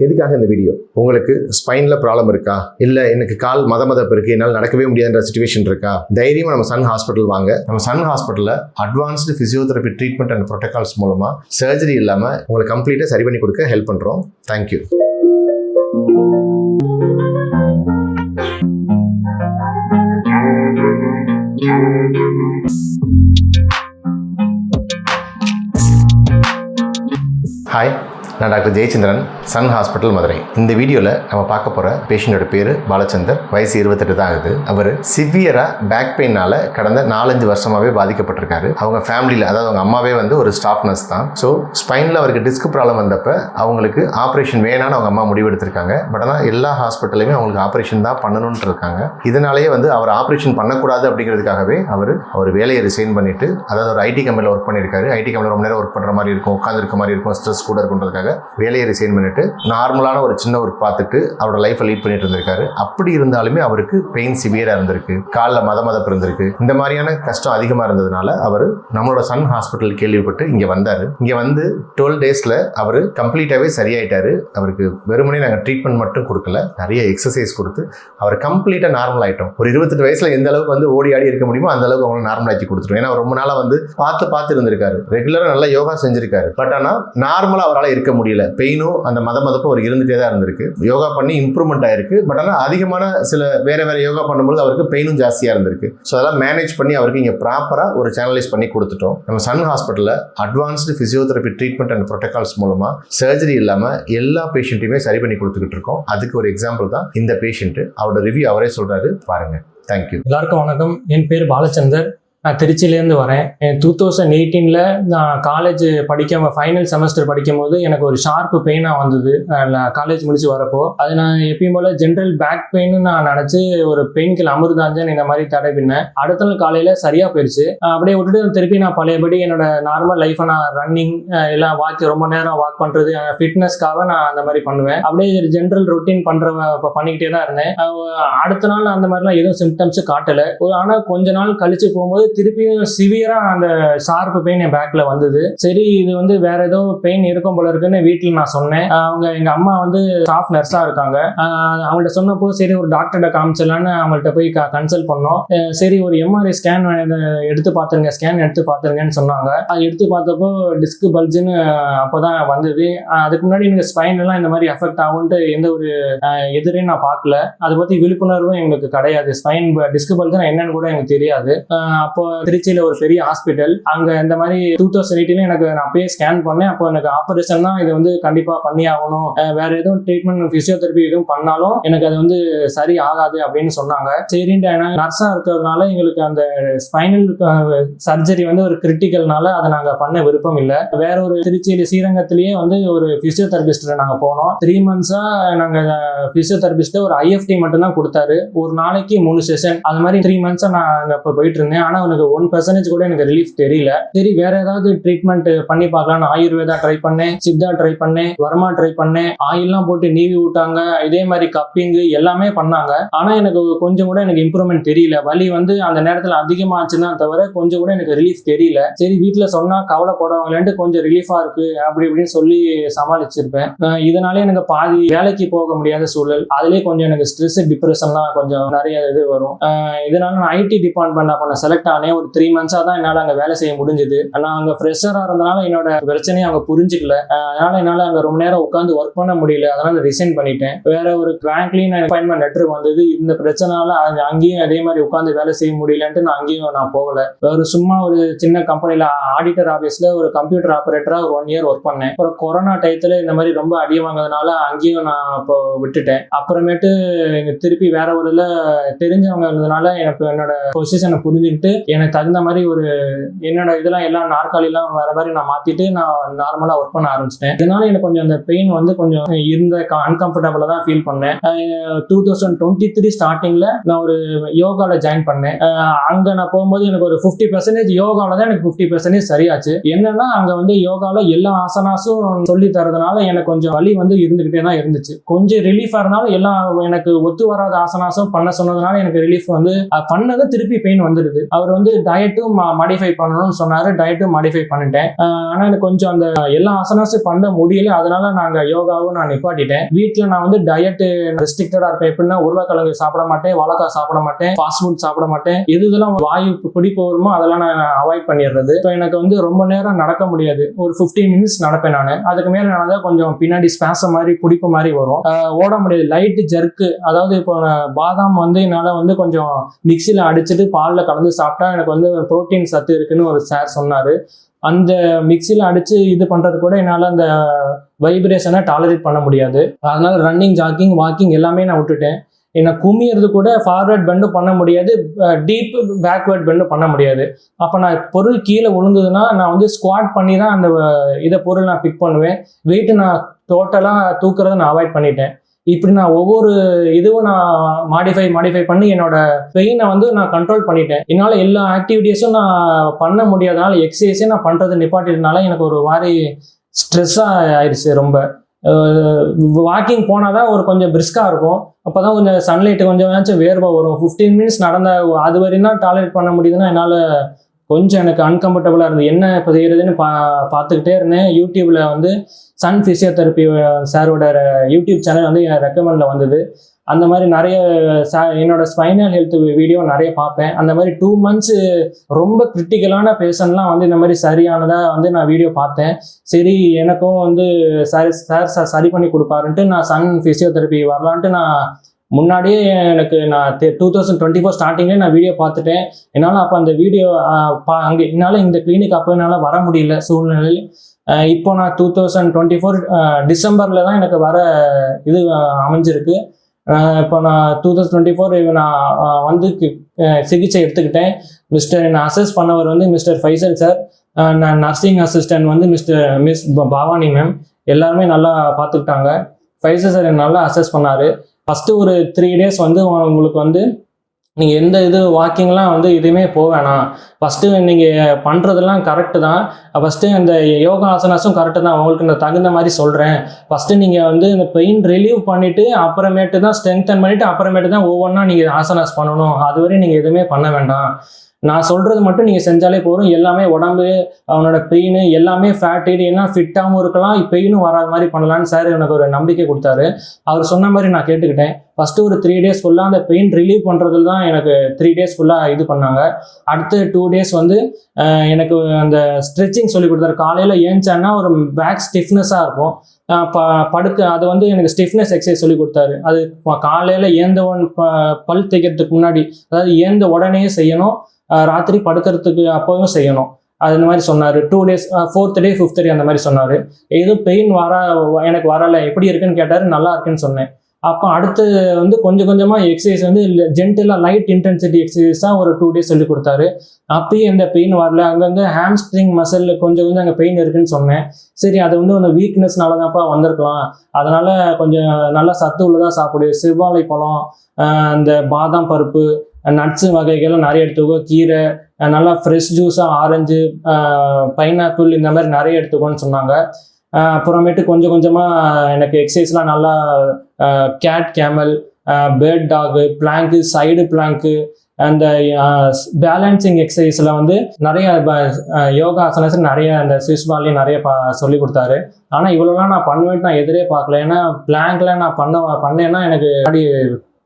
எதுக்காக இந்த வீடியோ உங்களுக்கு ஸ்பைனில் ப்ராப்ளம் இருக்கா? இல்லை எனக்கு கால் மத மதப்பு இருக்குது என்னால் நடக்கவே முடியாதுன்ற சுச்சுவேஷன் இருக்கா? தைரியமாக நம்ம சன் ஹாஸ்பிட்டல் வாங்க. நம்ம சன் ஹாஸ்பிட்டலில் advanced physiotherapy treatment and protocols மூலமாக சர்ஜரி இல்லாமல் உங்களை கம்ப்ளீட்டாக சரி பண்ணி கொடுக்க ஹெல்ப் பண்ணுறோம் தேங்க்யூ ஹாய் நான் doctor Jayachandran Sun hospital Madurai. இந்த வீடியோவில் நம்ம பார்க்க போகிற பேஷண்ட்டோட பேர் பாலச்சந்தர். வயசு இருபத்தெட்டு தான் ஆகுது. அவர் சிவியராக பேக் பெயினால் கடந்த நாலஞ்சு வருஷமாகவே பாதிக்கப்பட்டிருக்காரு. அவங்க ஃபேமிலியில் அதாவது அவங்க அம்மாவே வந்து ஒரு ஸ்டாஃப் நர்ஸ் தான். ஸோ ஸ்பைனில் அவருக்கு டிஸ்க் ப்ராப்ளம் வந்தப்போ அவங்களுக்கு ஆப்ரேஷன் வேணான்னு அவங்க அம்மா முடிவெடுத்திருக்காங்க பட் ஆனால் எல்லா ஹாஸ்பிட்டல்லையுமே அவங்களுக்கு ஆப்ரேஷன் தான் பண்ணணும்னு இருக்காங்க. இதனாலேயே வந்து அவர் ஆப்ரேஷன் பண்ணக்கூடாது அப்படிங்கிறதுக்காகவே அவர் அவர் வேலையை ரிசைன் பண்ணிவிட்டு அதாவது ஒரு ஐடி கம்பெனியில் ஒர்க் பண்ணியிருக்காரு. ஐடி கம்பெனியில் ரொம்ப நேரம் ஒர்க் பண்ணுற மாதிரி இருக்கும் உட்காந்துருக்க மாதிரி இருக்கும் ஸ்ட்ரெஸ் கூட இருக்குன்றதுக்காக வேலையை ரிசைன் பண்ணிட்டு நார்மலான ஒரு சின்ன ஒர்க் பார்த்துட்டு அவரோட லைஃப்பை லீட் பண்ணிட்டு இருந்திருக்காரு. அப்படி இருந்தாலுமே அவருக்கு பெயின் சிவியராக இருந்திருக்கு. காலில் மத மதப்பு இருந்திருக்கு. இந்த மாதிரியான கஷ்டம் அதிகமாக இருந்ததுனால அவர் நம்மளோட சன் ஹாஸ்பிட்டல் கேள்விப்பட்டு இங்கே வந்தார். இங்கே வந்து டுவெல் டேஸில் அவர் கம்ப்ளீட்டாகவே சரியாயிட்டாரு. அவருக்கு வெறுமனே நாங்கள் ட்ரீட்மெண்ட் மட்டும் கொடுக்கல. நிறைய எக்ஸசைஸ் கொடுத்து அவர் கம்ப்ளீட்டாக நார்மல் ஆகிட்டோம் ஒரு இருபத்தெட்டு வயசில் எந்த அளவுக்கு வந்து ஓடி ஆடி இருக்க முடியுமோ அந்த அளவுக்கு அவங்களை நார்மல் ஆக்கி கொடுத்துரும் ஏன்னா அவர் ரொம்ப நாளாக வந்து பார்த்து பார்த்து இருந்திருக்காரு. ரெகுலராக நல்லா யோகா செஞ்சிருக்காரு. பட் ஆனால் நார்மலாக அவரால் இருக்க முடியல. பெயினும் அந்த மத மதப்பும் அவர் இருந்துகிட்டே தான் இருந்திருக்கு. யோகா பண்ணி இம்ப்ரூவ்மெண்ட் ஆயிருக்கு. பட் ஆனால் அதிகமான சில வேற வேற யோகா பண்ணும்போது அவருக்கு பெயினும் ஜாஸ்தியாக இருந்திருக்கு. ஸோ அதெல்லாம் மேனேஜ் பண்ணி அவருக்கு இங்கே ப்ராப்பராக ஒரு சேனலைஸ் பண்ணி கொடுத்துட்டோம். நம்ம சன் ஹாஸ்பிட்டலில் advanced physiotherapy treatment and protocols மூலமாக சர்ஜரி இல்லாமல் எல்லா பேஷண்ட்டையுமே சரி பண்ணி கொடுத்துக்கிட்டு இருக்கோம். அதுக்கு ஒரு எக்ஸாம்பிள் தான் இந்த பேஷண்ட்டு அவரோட ரிவ்யூ அவரே சொல்கிறாரு பாருங்கள் தேங்க்யூ எல்லாருக்கும் வணக்கம். என் பேர் பாலச்சந்தர். நான் திருச்சியிலேருந்து வரேன். டூ தௌசண்ட் எயிட்டீனில் நான் காலேஜ் படிக்க ஃபைனல் செமஸ்டர் படிக்கும் போது எனக்கு ஒரு ஷார்ப்பு பெயினாக வந்தது. காலேஜ் முடிச்சு வரப்போ அது நான் எப்பயும் போல் ஜென்ரல் பேக் பெயின்னு நான் நினச்சி ஒரு பெயின் கில் அமிர்தாஞ்சன் இந்த மாதிரி தடை பின்னேன். அடுத்த நாள் காலையில் சரியாக போயிடுச்சு அப்படியே விட்டுட்டு திருப்பி நான் பழையபடி என்னோட நார்மல் லைஃப்பை நான் ரன்னிங் எல்லாம் வாக் ரொம்ப நேரம் வாக் பண்ணுறது ஃபிட்னஸ்க்காக நான் அந்த மாதிரி பண்ணுவேன். அப்படியே ஜென்ரல் ரொட்டீன் பண்ணுற பண்ணிக்கிட்டே தான் இருந்தேன். அடுத்த நாள் அந்த மாதிரிலாம் எதுவும் சிம்டம்ஸும் காட்டலை. ஆனால் கொஞ்ச நாள் கழிச்சு போகும்போது திருப்பியும் சிவியராக அந்த ஷார்ப்பு பெயின் என் பேக்கில் வந்தது. சரி இது வந்து வேற ஏதோ பெயின் இருக்கும் போல இருக்குன்னு வீட்டில் நான் சொன்னேன். அவங்க எங்க அம்மா வந்து ஸ்டாஃப் நர்ஸாக இருக்காங்க. அவங்கள்ட்ட சொன்னப்போ சரி ஒரு டாக்டர்கிட்ட காமிச்சிடலான்னு அவங்கள்ட்ட போய் கன்சல்ட் பண்ணோம். சரி ஒரு எம்ஆர்ஐ ஸ்கேன் எடுத்து பார்த்துருங்க ஸ்கேன் எடுத்து பார்த்துருங்கன்னு சொன்னாங்க. அது எடுத்து பார்த்தப்போ டிஸ்க் பல்ஜுன்னு அப்போ தான் வந்தது. அதுக்கு முன்னாடி எனக்கு ஸ்பைன் எல்லாம் இந்த மாதிரி எஃபெக்ட் ஆகும்ட்டு எந்த ஒரு எதிரையும் நான் பார்க்கல. அதை பற்றி விழிப்புணர்வும் எங்களுக்கு கிடையாது. ஸ்பைன் டிஸ்க் பல்ஜுனா என்னன்னு கூட எனக்கு தெரியாது. அப்போ அப்போ திருச்சியில ஒரு பெரிய ஹாஸ்பிட்டல் அங்க இந்த மாதிரி டூ தௌசண்ட் எயிட்டில எனக்கு நான் அப்பயே ஸ்கேன் பண்ணேன். அப்போ எனக்கு ஆப்ரேஷன் தான் இது வந்து கண்டிப்பா பண்ணி ஆகணும். வேற எதுவும் ட்ரீட்மெண்ட் பிசியோதெரபி எதுவும் பண்ணாலும் எனக்கு அது வந்து சரி ஆகாது அப்படின்னு சொன்னாங்க. சரின்ட்டு நர்ஸா இருக்கிறதுனால எங்களுக்கு அந்த ஸ்பைனல் சர்ஜரி வந்து ஒரு கிரிட்டிக்கல்னால அதை நாங்க பண்ண விருப்பம் இல்லை. வேற ஒரு திருச்சியில ஸ்ரீரங்கத்திலேயே வந்து ஒரு பிசியோதெரபிஸ்ட்ல நாங்க போனோம். த்ரீ மந்த்ஸா நாங்க பிசியோதெரபிஸ்ட் ஒரு ஐஎஃப்டி மட்டும் தான் கொடுத்தாரு. ஒரு நாளைக்கு மூணு செஷன் அது மாதிரி த்ரீ மந்த்ஸா நான் அங்க இப்போ போயிட்டு இருந்தேன். ஆனா எனக்கு ஒன் பர்சன்டேஜ் கூட எனக்கு ரிலீஃப் தெரியல. சரி வேற ஏதாவது ட்ரீட்மெண்ட் பண்ணி பார்க்கலாம்னு ஆயுர்வேதா ட்ரை பண்ணேன் சித்தா ட்ரை பண்ணேன் வர்மா ட்ரை பண்ணேன் ஆயில்லாம் போட்டு நீவி விட்டாங்க இதே மாதிரி கப்பிங்கு எல்லாமே பண்ணாங்க. ஆனா எனக்கு கொஞ்சம் கூட எனக்கு இம்ப்ரூவ்மெண்ட் தெரியல. வலி வந்து அந்த நேரத்தில் அதிகமாச்சுன்னா தவிர கொஞ்சம் கூட எனக்கு ரிலீஃப் தெரியல. சரி வீட்டில் சொன்னா கவலைப்படுவாங்களேன்ட்டு கொஞ்சம் ரிலீஃபா இருக்கு அப்படி இப்படின்னு சொல்லி சமாளிச்சிருப்பேன். இதனால எனக்கு பாதி வேலைக்கு போக முடியாத சூழல். அதுலயே கொஞ்சம் எனக்கு ஸ்ட்ரெஸ் டிப்ரெஷன்லாம் கொஞ்சம் நிறைய இது வரும். இதனால நான் ஐடி டிபார்ட்மெண்ட் அப்ப நான் செலக்ட் நானே ஒரு த்ரீ மந்த்ஸாக தான் என்னால் அங்கே வேலை செய்ய முடிஞ்சது. நான் அங்கே ஃப்ரெஷராக இருந்தனால என்னோட பிரச்சனையை அவங்க புரிஞ்சுக்கல. அதனால என்னால் அங்கே ரொம்ப நேரம் உட்காந்து ஒர்க் பண்ண முடியல. அதனால ரிசைன் பண்ணிட்டேன். வேற ஒரு பேங்க்லயும் அப்பாயின்மெண்ட் லெட்டர் வந்தது. இந்த பிரச்சனால அங்கேயும் அதே மாதிரி உட்காந்து வேலை செய்ய முடியலன்ட்டு நான் அங்கேயும் நான் போகல. ஒரு சும்மா ஒரு சின்ன கம்பெனியில் ஆடிட்டர் ஆஃபீஸில் ஒரு கம்ப்யூட்டர் ஆப்ரேட்டராக ஒரு ஒன் இயர் ஒர்க் பண்ணேன். அப்புறம் கொரோனா டயத்தில் இந்த மாதிரி ரொம்ப அடி வாங்கினதுனால அங்கேயும் நான் இப்போ விட்டுட்டேன். அப்புறமேட்டு இங்கே திருப்பி வேற ஒரு இதில் தெரிஞ்சவங்க இருந்ததுனால எனக்கு என்னோட பொசிஷனை புரிஞ்சுக்கிட்டு எனக்கு தகுந்த மாதிரி ஒரு என்னோட இதெல்லாம் எல்லாம் நாற்காலிலாம் வர மாதிரி நான் மாத்திட்டு நான் நார்மலா ஒர்க் பண்ண ஆரம்பிச்சிட்டேன். இதனால எனக்கு கொஞ்சம் அந்த பெயின் வந்து கொஞ்சம் இருந்த அன்கம்ஃபர்டபுளா தான் ஃபீல் பண்ணேன். டூ தௌசண்ட் டுவெண்ட்டி த்ரீ ஸ்டார்டிங்ல நான் ஒரு யோகாவில் ஜாயின் பண்ணேன். அங்கே அங்க நான் போகும்போது எனக்கு ஒரு ஃபிஃப்டி பர்சன்டேஜ் யோகாவில் தான் எனக்கு ஃபிஃப்டி பர்சன்டேஜ் சரியாச்சு. என்னன்னா அங்க வந்து யோகாவில் எல்லா ஆசனாஸும் சொல்லி தரதுனால எனக்கு கொஞ்சம் வலி வந்து இருந்துகிட்டே தான் இருந்துச்சு. கொஞ்சம் ரிலீஃபாக இருந்தாலும் எல்லாம் எனக்கு ஒத்து வராத ஆசனாஸும் பண்ண சொன்னதுனால எனக்கு ரிலீஃப் வந்து பண்ணதும் திருப்பி பெயின் வந்துடுது. அவர் வந்து டயட்டும் மாடிஃபை பண்ணணும்னு சொன்னாரு. டயட்டும் மாடிஃபை பண்ணிட்டேன். ஆனா எனக்கு கொஞ்சம் அந்த எல்லா ஆசனாஸும் பண்ண முடியல. அதனால நாங்க யோகாவும் நான் நிப்பாட்டிட்டேன். வீட்டில் நான் வந்து டயட் ரெஸ்ட்ரிக்டடா இருப்பேன். எப்படின்னா உருளைக்கிழங்கு சாப்பிட மாட்டேன் வாழைக்காய் சாப்பிட மாட்டேன் ஃபாஸ்ட் ஃபுட் சாப்பிட மாட்டேன். எது இதெல்லாம் வாயு பிடிப்பு வருமோ அதெல்லாம் நான் அவாய்ட் பண்ணிடுறது. இப்போ எனக்கு வந்து ரொம்ப நேரம் நடக்க முடியாது. ஒரு 15 மினிட்ஸ் நடப்பேன் நான். அதுக்கு மேல நடந்தா கொஞ்சம் பின்னாடி ஸ்பேச மாதிரி பிடிப்பு மாதிரி வரும். ஓட முடியாது. லைட் ஜர்க்கு அதாவது இப்போ பாதாம் வந்து என்னால் வந்து கொஞ்சம் மிக்சியில் அடிச்சுட்டு பாலில் கலந்து சாப்பிட்டா எனக்கு வந்து புரோட்டீன் சத்து இருக்குன்னு ஒரு சார் சொன்னார். அந்த மிக்சியில் அடித்து இது பண்ணுறது கூட என்னால் அந்த வைப்ரேஷனை டாலரேட் பண்ண முடியாது. அதனால் ரன்னிங் ஜாக்கிங் வாக்கிங் எல்லாமே நான் விட்டுட்டேன். என்னை குமியறது கூட ஃபார்வேர்ட் பெண்டும் பண்ண முடியாது டீப் பேக்வேர்ட் பெண்டும் பண்ண முடியாது. அப்போ நான் பொருள் கீழே விழுந்ததுன்னா நான் வந்து ஸ்குவாட் பண்ணி தான் அந்த இதை பொருள் நான் பிக் பண்ணுவேன். வெயிட்டு நான் டோட்டலாக தூக்குறதை நான் அவாய்ட் பண்ணிட்டேன். இப்படி நான் ஒவ்வொரு இதுவும் நான் மாடிஃபை மாடிஃபை பண்ணி என்னோட பெயினை வந்து நான் கண்ட்ரோல் பண்ணிட்டேன். என்னால் எல்லா ஆக்டிவிட்டீஸும் நான் பண்ண முடியாதனால எக்ஸசைஸே நான் பண்ணுறது நிப்பாட்டினால எனக்கு ஒரு மாதிரி ஸ்ட்ரெஸ்ஸாக ஆயிடுச்சு ரொம்ப. வாக்கிங் போனால் தான் ஒரு கொஞ்சம் பிரிஸ்காக இருக்கும். அப்போ தான் கொஞ்சம் சன்லைட்டு கொஞ்சம் ஏதாச்சும் வேர்வை வரும். ஃபிஃப்டீன் மினிட்ஸ் நடந்த அது வரையும் தான் டாலரேட் பண்ண முடியுதுன்னா என்னால் கொஞ்சம் எனக்கு அன்கம்ஃபர்டபுளாக இருந்தது. என்ன இப்போ செய்யறதுன்னு பா பார்த்துக்கிட்டே இருந்தேன். யூடியூப்ல வந்து சன் ஃபிசியோதெரப்பி சாரோட யூடியூப் சேனல் வந்து என் ரெக்கமெண்டில் வந்தது. அந்த மாதிரி நிறைய சா என்னோட ஸ்பைனல் ஹெல்த் வீடியோ நிறைய பார்ப்பேன். அந்த மாதிரி டூ மந்த்ஸ் ரொம்ப கிரிட்டிக்கலான பேஷண்ட்லாம் வந்து இந்த மாதிரி சரியானதாக வந்து நான் வீடியோ பார்த்தேன். சரி எனக்கும் வந்து சார் சார் சார் சரி பண்ணி கொடுப்பாருன்ட்டு நான் சன் ஃபிசியோதெரப்பி வரலான்ட்டு நான் முன்னாடியே எனக்கு நான் டூ தௌசண்ட் டுவெண்ட்டி ஃபோர் ஸ்டார்டிங்லேயே நான் வீடியோ பார்த்துட்டேன். என்னால் அப்போ அந்த வீடியோ பா அங்கே என்னால் இந்த கிளினிக் அப்போ என்னால் வர முடியல சூழ்நிலையில். இப்போ நான் டூ தௌசண்ட் டுவெண்ட்டி ஃபோர் டிசம்பரில் தான் எனக்கு வர இது அமைஞ்சிருக்கு. இப்போ நான் டூ தௌசண்ட் டுவெண்ட்டி ஃபோர் நான் வந்து கி- சிகிச்சை எடுத்துக்கிட்டேன். மிஸ்டர் என்னை அசஸ் பண்ணவர் வந்து மிஸ்டர் ஃபைசல் சார் நான் நர்சிங் அசிஸ்டன்ட் வந்து மிஸ்டர் மிஸ் பவானி மேம் எல்லாருமே நல்லா பார்த்துக்கிட்டாங்க. ஃபைசல் சார் என்னை நல்லா அசஸ் பண்ணார். ஃபஸ்ட்டு ஒரு த்ரீ டேஸ் வந்து உங்களுக்கு வந்து நீங்கள் எந்த இது வாக்கிங்லாம் வந்து எதுவுமே போக வேணாம். ஃபஸ்ட்டு நீங்கள் பண்ணுறதெல்லாம் கரெக்டு தான். ஃபஸ்ட்டு அந்த யோகா ஆசனாஸும் கரெக்டு தான். உங்களுக்கு நான் தகுந்த மாதிரி சொல்கிறேன் ஃபஸ்ட்டு நீங்கள் வந்து இந்த பெயின் ரிலீவ் பண்ணிவிட்டு அப்புறமேட்டு தான் ஸ்ட்ரென்தன் பண்ணிவிட்டு அப்புறமேட்டு தான் ஒவ்வொன்றா நீங்கள் ஆசனாஸ் பண்ணணும். அதுவரை நீங்கள் எதுவுமே பண்ண வேண்டாம். நான் சொல்கிறது மட்டும் நீங்கள் செஞ்சாலே போதும். எல்லாமே உடம்பு அவனோட பெயின் எல்லாமே ஃபேட் எல்லாம் ஃபிட்டாகவும் இருக்கலாம். பெயினும் வராத மாதிரி பண்ணலான்னு சார் எனக்கு ஒரு நம்பிக்கை கொடுத்தாரு. அவர் சொன்ன மாதிரி நான் கேட்டுக்கிட்டேன். ஃபஸ்ட்டு ஒரு த்ரீ டேஸ் ஃபுல்லாக அந்த பெயின் ரிலீவ் பண்ணுறதுல தான் எனக்கு த்ரீ டேஸ் ஃபுல்லாக இது பண்ணாங்க. அடுத்த டூ டேஸ் வந்து எனக்கு அந்த ஸ்ட்ரெச்சிங் சொல்லி கொடுத்தாரு. காலையில் ஏஞ்சான்னா ஒரு பேக் ஸ்டிஃப்னஸாக இருக்கும். ப படுக்க அது வந்து எனக்கு ஸ்டிஃப்னஸ் எக்ஸசைஸ் சொல்லி கொடுத்தாரு. அது காலையில் ஏந்தவன் ப பல் தைக்கிறதுக்கு முன்னாடி அதாவது ஏந்த உடனே செய்யணும். ராத்திரி படுக்கிறதுக்கு அப்போவும் செய்யணும். அது இந்த மாதிரி சொன்னார். Two days fourth day fifth day அந்த மாதிரி சொன்னார். எதுவும் பெயின் வரா எனக்கு வரலை. எப்படி இருக்குன்னு கேட்டார். நல்லா இருக்குன்னு சொன்னேன். அப்போ அடுத்து வந்து கொஞ்சம் கொஞ்சமாக எக்ஸசைஸ் வந்து ஜென்டலாக லைட் இன்டென்சிட்டி எக்ஸசைஸாக ஒரு டூ டேஸ் சொல்லி கொடுத்தாரு. அப்பயும் எந்த பெயின் வரல. அங்கங்கே ஹேம்ஸ்ட்ரிங் மசில் கொஞ்சம் கொஞ்சம் அங்கே பெயின் இருக்குன்னு சொன்னேன். சரி அது வந்து அந்த வீக்னஸ்னால தான்ப்பா வந்திருக்கலாம். அதனால் கொஞ்சம் நல்லா சத்து உள்ளதாக சாப்பிடு. செவ்வாழை பழம் அந்த பாதாம் பருப்பு நட்ஸு வகைகள் நிறைய எடுத்துக்கோ. கீரை நல்லா ஃப்ரெஷ் ஜூஸாக ஆரஞ்சு பைனாப்பிள் இந்த மாதிரி நிறைய எடுத்துக்கோன்னு சொன்னாங்க. அப்புறமேட்டு கொஞ்சம் கொஞ்சமாக எனக்கு எக்ஸசைஸ்லாம் நல்லா cat camel bird dog plank side plank அந்த பேலன்சிங் எக்ஸசைஸில் வந்து நிறைய யோகா ஆசனஸ் நிறைய அந்த ஸ்விஸ் பால்லையும் நிறைய பா சொல்லி கொடுத்தாரு. ஆனால் இவ்வளோலாம் நான் பண்ணுவேன்ட்டு நான் எதிரே பார்க்கல. ஏன்னா பிளாங்க்ல நான் பண்ண பண்ணேன்னா எனக்கு அப்படி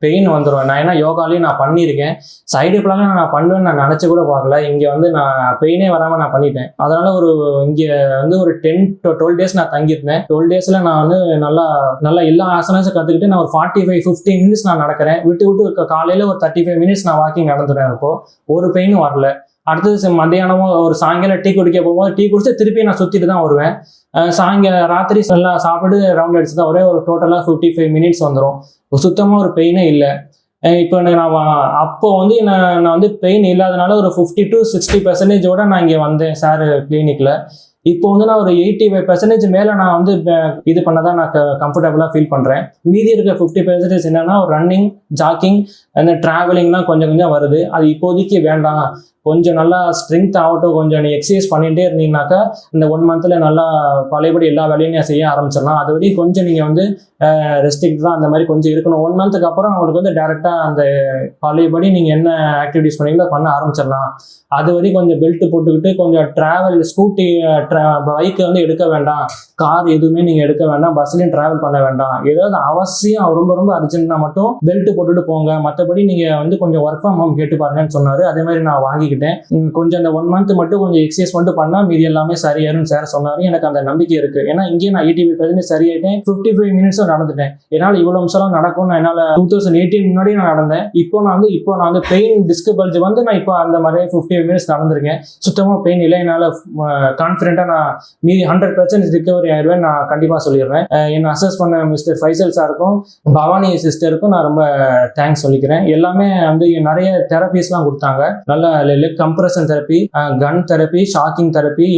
பெயின் வந்துடும் நான் ஏன்னா யோகாலையும் நான் பண்ணியிருக்கேன். சைடு பிளான் நான் பண்ணுவேன்னு நான் நினச்சி கூட பார்க்கல. இங்கே வந்து நான் பெயினே வராமல் நான் பண்ணிட்டேன். அதனால ஒரு இங்கே வந்து ஒரு டென் டு டுவெல் டேஸ் நான் தங்கியிருந்தேன். டுவெல் டேஸில் நான் வந்து நல்லா நல்லா எல்லா ஆசனாஸும் கற்றுக்கிட்டு நான் ஒரு ஃபார்ட்டி ஃபைவ் ஃபிஃப்டி மினிட்ஸ் நான் நடக்கிறேன். விட்டு விட்டு காலையில் ஒரு தேர்ட்டி ஃபைவ் மினிட்ஸ் நான் வாக்கிங் நடந்துட்டேன் இப்போ ஒரு பெயினும் வரல. அடுத்தது மத்தியானமும் ஒரு சாயங்காலம் டீ குடிக்க போகும்போது டீ குடிச்சு திருப்பி நான் சுற்றிட்டு தான் வருவேன். சாயங்காலம் ராத்திரி எல்லாம் சாப்பிட்டு ரவுண்ட் அடிச்சு தான் ஒரே ஒரு டோட்டலாக ஃபிஃப்டி ஃபைவ் மினிட்ஸ் வந்துடும் சுத்தமாக ஒரு பெயினே இல்லை. இப்போ எனக்கு நான் அப்போ வந்து நான் நான் வந்து பெயின் இல்லாதனால ஒரு ஃபிஃப்டி டு சிக்ஸ்டி பர்சன்டேஜோட நான் இங்கே வந்தேன் சார் கிளினிக்கில் இப்போ வந்து நான் ஒரு எயிட்டி ஃபைவ் பர்சன்டேஜ் மேலே நான் வந்து இது பண்ண தான் நான் கம்ஃபர்டபுளாக ஃபீல் பண்ணுறேன் மீதி இருக்க ஃபிஃப்டி பர்சன்டேஜ் என்னன்னா ஒரு ரன்னிங் ஜாக்கிங் அந்த ட்ராவலிங்லாம் கொஞ்சம் கொஞ்சம் வருது. அது இப்போதைக்கு வேண்டாம். கொஞ்சம் நல்லா ஸ்ட்ரென்த் ஆகட்டும் கொஞ்சம் நீ எக்ஸசைஸ் பண்ணிகிட்டே இருந்தீங்கனாக்கா இந்த ஒன் மந்த்தில் நல்லா பழையபடி எல்லா வேலையும் செய்ய ஆரம்பிச்சிடலாம். அது வரையும் கொஞ்சம் நீங்கள் வந்து ரெஸ்ட்ரிக்ட் தான் அந்த மாதிரி கொஞ்சம் இருக்கணும். ஒன் மந்த்துக்கு அப்புறம் அவங்களுக்கு வந்து டேரெக்டாக அந்த பழையபடி நீங்கள் என்ன ஆக்டிவிட்டிஸ் பண்ணீங்களோ பண்ண ஆரம்பிச்சிடலாம். அது வரையும் கொஞ்சம் பெல்ட் போட்டுக்கிட்டு கொஞ்சம் ட்ராவல் ஸ்கூட்டி பைக்கு வந்து எடுக்க வேண்டாம். கார் எதுவுமே நீங்கள் எடுக்க வேண்டாம் பஸ்லையும் ட்ராவல் பண்ண வேண்டாம். ஏதாவது அவசியம் ரொம்ப ரொம்ப அர்ஜென்ட்னா மட்டும் பெல்ட் போட்டுட்டு போங்க. மற்றபடி நீங்கள் வந்து கொஞ்சம் ஒர்க் ஃப்ரம் ஹோம் கேட்டு பாருங்கன்னு சொன்னார். அதே மாதிரி நான் வாங்கிக்கிட்டேன். கொஞ்சம் அந்த ஒன் மந்த் மட்டும் கொஞ்சம் எக்ஸசைஸ் மட்டும் பண்ணால் மீதி எல்லாமே சரியாயிரும்னு சார் சொன்னார். எனக்கு அந்த நம்பிக்கை இருக்குது ஏன்னா இங்கேயே நான் எயிட்டி ஃபைவ் சரியாயிட்டேன். ஃபிஃப்டி ஃபைவ் மினிட்ஸும் நடந்துட்டேன். என்னால் இவ்வளோ நிமிஷம் நடக்கும் நான் என்னால் டூ தௌசண்ட் எயிட்டீன் முன்னாடி நான் நடந்தேன். இப்போ நான் வந்து இப்போ நான் வந்து பெயின் டிஸ்க் பல்ஜ் வந்து நான் இப்போ அந்த மாதிரி ஃபிஃப்டி மினிட்ஸ் நடந்திருக்கேன். சுத்தமாக பெயின் இல்லை. என்னால் கான்ஃபிடென்ட்டாக நான் மீதி ஹண்ட்ரட் பர்சன்ட் ரிகவரி ஆயிடுவேன் நான் கண்டிப்பாக சொல்லிடுறேன். என்னை அசஸ் பண்ண மிஸ்டர் ஃபைசல் சாருக்கும் பவானி சிஸ்டருக்கும் நான் ரொம்ப தேங்க்ஸ் சொல்லிக்கிறேன். எல்லாமே வந்து நிறைய தெரப்பிஸ்லாம் கொடுத்தாங்க. நல்ல leg compression therapy gun therapy shocking therapy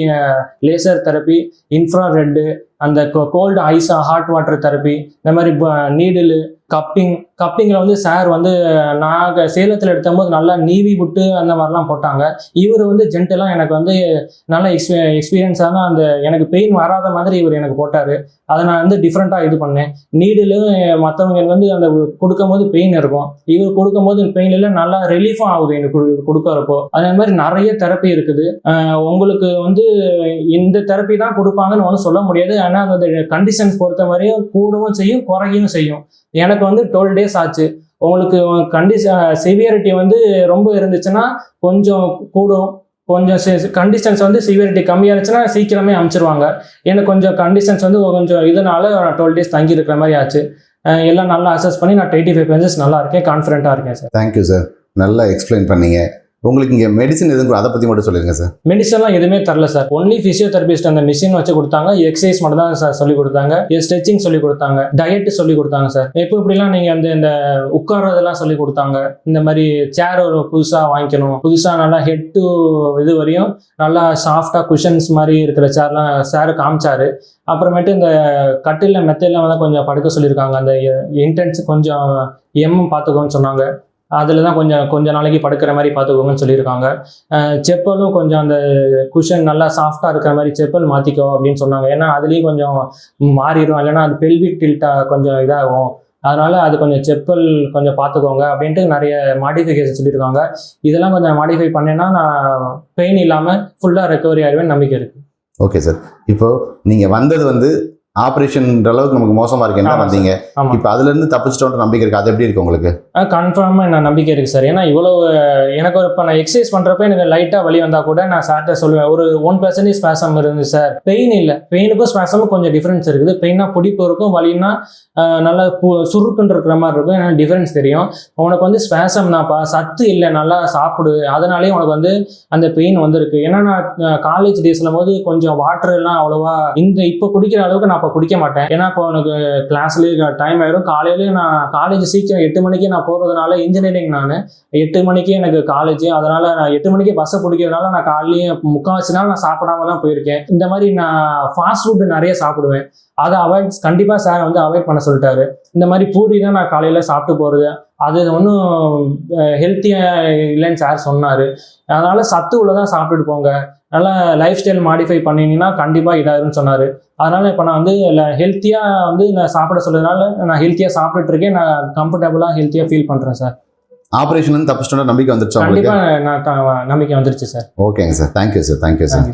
laser therapy infrared அந்த cold ice hot water therapy இந்த மாதிரி நீடிலு கப்பிங் கப்பிங்கில் வந்து சார் வந்து நாங்கள் சேலத்தில் எடுத்தபோது நல்லா நீவி விட்டு அந்த மாதிரிலாம் போட்டாங்க. இவர் வந்து ஜென்டலாக எனக்கு வந்து நல்ல எக்ஸ்பீ எக்ஸ்பீரியன்ஸான அந்த எனக்கு பெயின் வராத மாதிரி இவர் எனக்கு போட்டார். அதை நான் வந்து டிஃப்ரெண்ட்டாக இது பண்ணேன். நீடிலும் மற்றவங்க வந்து அந்த கொடுக்கும்போது பெயின் இருக்கும். இவர் கொடுக்கும்போது பெயின் இல்லை நல்லா ரிலீஃபும் ஆகுது எனக்கு கொடு- கொடுக்கறப்போ. அதே மாதிரி நிறைய தெரப்பி இருக்குது. உங்களுக்கு வந்து இந்த தெரப்பி தான் கொடுப்பாங்கன்னு வந்து சொல்ல முடியாது. ஆனால் அந்த கண்டிஷன்ஸ் பொறுத்த வரையும் கூடவும் செய்யும் குறையும் செய்யும். எனக்கு வந்து டுவெல் டேஸ் ஆச்சு. உங்களுக்கு கண்டிஷன் சிவியரிட்டி வந்து ரொம்ப இருந்துச்சுன்னா கொஞ்சம் கூடும். கொஞ்சம் கண்டிஷன்ஸ் வந்து சிவியரிட்டி கம்மியாக இருந்துச்சுன்னா சீக்கிரமே அமுச்சிருவாங்க. எனக்கு கொஞ்சம் கண்டிஷன்ஸ் வந்து கொஞ்சம் இதனால நான் டுவெல் டேஸ் தங்கி இருக்கிற மாதிரி ஆச்சு. எல்லாம் நல்லா அசஸ் பண்ணி நான் டுவெண்ட்டி ஃபைவ் பெஞ்சஸ் நல்லா இருக்கேன் கான்ஃபிடென்ட்டாக இருக்கேன் சார் தேங்க்யூ சார் நல்லா எக்ஸ்பிளைன் பண்ணீங்க. உங்களுக்கு இங்கே மெடிசன் எதுவும் அதை பற்றி மட்டும் சொல்லிடுங்க சார் மெடிசன்லாம் எதுவுமே தரல சார் ஒன்லி ஃபிசியோதெரபிஸ்ட் அந்த மிஷின் வச்சு கொடுத்தாங்க. எக்ஸசைஸ் மட்டும் தான் சார் சொல்லி கொடுத்தாங்க ஸ்ட்ரெச்சிங் சொல்லி கொடுத்தாங்க. டயட் சொல்லி கொடுத்தாங்க சார் எப்போ இப்படிலாம் நீங்கள் அந்த இந்த உட்கார்றதெல்லாம் சொல்லி கொடுத்தாங்க. இந்த மாதிரி சேர் ஒரு புதுசாக வாங்கிக்கணும். புதுசாக நல்லா ஹெட் டு இது வரையும் நல்லா சாஃப்டாக குஷன்ஸ் மாதிரி இருக்கிற சேர்லாம் சார் காமிச்சாரு. அப்புறமேட்டு இந்த கட்டிலில் மெத்தையில் வந்து கொஞ்சம் படுக்க சொல்லியிருக்காங்க. அந்த இன்டென்ஸ் கொஞ்சம் எம் பார்த்துக்கோன்னு சொன்னாங்க. அதில் தான் கொஞ்சம் கொஞ்ச நாளைக்கு படுக்கிற மாதிரி பார்த்துக்கோங்கன்னு சொல்லியிருக்காங்க. செப்பலும் கொஞ்சம் அந்த குஷன் நல்லா சாஃப்டாக இருக்கிற மாதிரி செப்பல் மாற்றிக்கோ அப்படின்னு சொன்னாங்க. ஏன்னா அதுலேயும் கொஞ்சம் மாறிடும். இல்லைன்னா அது பெல்விக் டில்ட்டாக கொஞ்சம் இதாகும். அதனால் அது கொஞ்சம் செப்பல் கொஞ்சம் பார்த்துக்கோங்க அப்படின்ட்டு நிறைய மாடிஃபிகேஷன் சொல்லியிருக்காங்க. இதெல்லாம் கொஞ்சம் மாடிஃபை பண்ணேன்னா நான் பெயின் இல்லாமல் ஃபுல்லாக ரெக்கவரி ஆயிடுவேன் நம்பிக்கை இருக்குது ஓகே சார் இப்போது நீங்கள் வந்தது வந்து ஆப்ரேஷன்ற அளவுக்கு நமக்கு மோசமாக இருக்கு. என்ன. வந்தீங்க? இப்போ அதுலேருந்து தப்பிச்சிட்டோன்ற நம்பிக்கை இருக்குது அது எப்படி இருக்கு உங்களுக்கு? கன்ஃபார்மாக நான் நம்பிக்கை இருக்குது சார். ஏன்னா இவ்வளோ எனக்கு ஒரு இப்போ நான் எக்ஸசைஸ் பண்ணுறப்ப எனக்கு லைட்டாக வலி வந்தால் கூட நான் சார்ட்ட சொல்லுவேன். ஒரு ஒன் பர்சன்டேஜ் ஸ்பேசம் இருந்து சார். பெயின் இல்லை. பெயினுக்கும் ஸ்பேசமும் கொஞ்சம் டிஃப்ரென்ஸ் இருக்குது. பெயினா பிடிப்பு இருக்கும். வலின்னா நல்லா சுருக்குன்னு இருக்கிற மாதிரி இருக்கும். எனக்கு டிஃப்ரென்ஸ் தெரியும். உனக்கு வந்து ஸ்பேசம்னாப்பா சத்து இல்லை. நல்லா சாப்பிடு. அதனாலே உனக்கு வந்து அந்த பெயின் வந்திருக்கு. ஏன்னா நான் காலேஜ் டேஸ்ல போது கொஞ்சம் வாட்டர் எல்லாம் அவ்வளோவா இந்த இப்போ குடிக்கிற அளவுக்கு நான் அப்போ குடிக்க மாட்டேன். ஏன்னா இப்போ எனக்கு கிளாஸ்லேயே டைம் ஆயிடும் காலையிலேயே நான் காலேஜ் சீக்கிரம் எட்டு மணிக்கு நான் போகிறதுனால இன்ஜினியரிங் நான். எட்டு மணிக்கே எனக்கு காலேஜ் அதனால நான் எட்டு மணிக்கு பஸ்ஸை பிடிக்கிறதுனால நான் காலையிலேயே முக்கால்வாசி நாள் நான் சாப்பிடாம தான் போயிருக்கேன். இந்த மாதிரி நான் ஃபாஸ்ட் ஃபுட் நிறைய சாப்பிடுவேன். அதை அவாய்ட் கண்டிப்பாக சார் வந்து அவாய்ட் பண்ண சொல்லிட்டாரு. இந்த மாதிரி பூரி தான் நான் காலையில் சாப்பிட்டு போகிறது அது ஒன்றும் ஹெல்த்தியாக இல்லைன்னு சார் சொன்னார். அதனால சத்து உள்ளதான் சாப்பிட்டுட்டு போங்க நல்லா லைஃப் ஸ்டைல் மாடிஃபை பண்ணினீங்கன்னா கண்டிப்பாக இதாகும்னு சொன்னார். அதனால இப்போ நான் வந்து ஹெல்த்தியாக வந்து நான் சாப்பிட சொல்றதுனால நான் ஹெல்த்தியாக சாப்பிட்டுட்டு இருக்கேன் நான் கம்ஃபர்டபுளாக ஹெல்த்தியாக ஃபீல் பண்ணுறேன் சார் ஆப்ரேஷன்லேருந்து தப்பிச்சிட்டோன்ற நம்பிக்கை வந்துருச்சு கண்டிப்பாக நான் நம்பிக்கை வந்துருச்சு சார் ஓகேங்க sir thank you sir thank you sir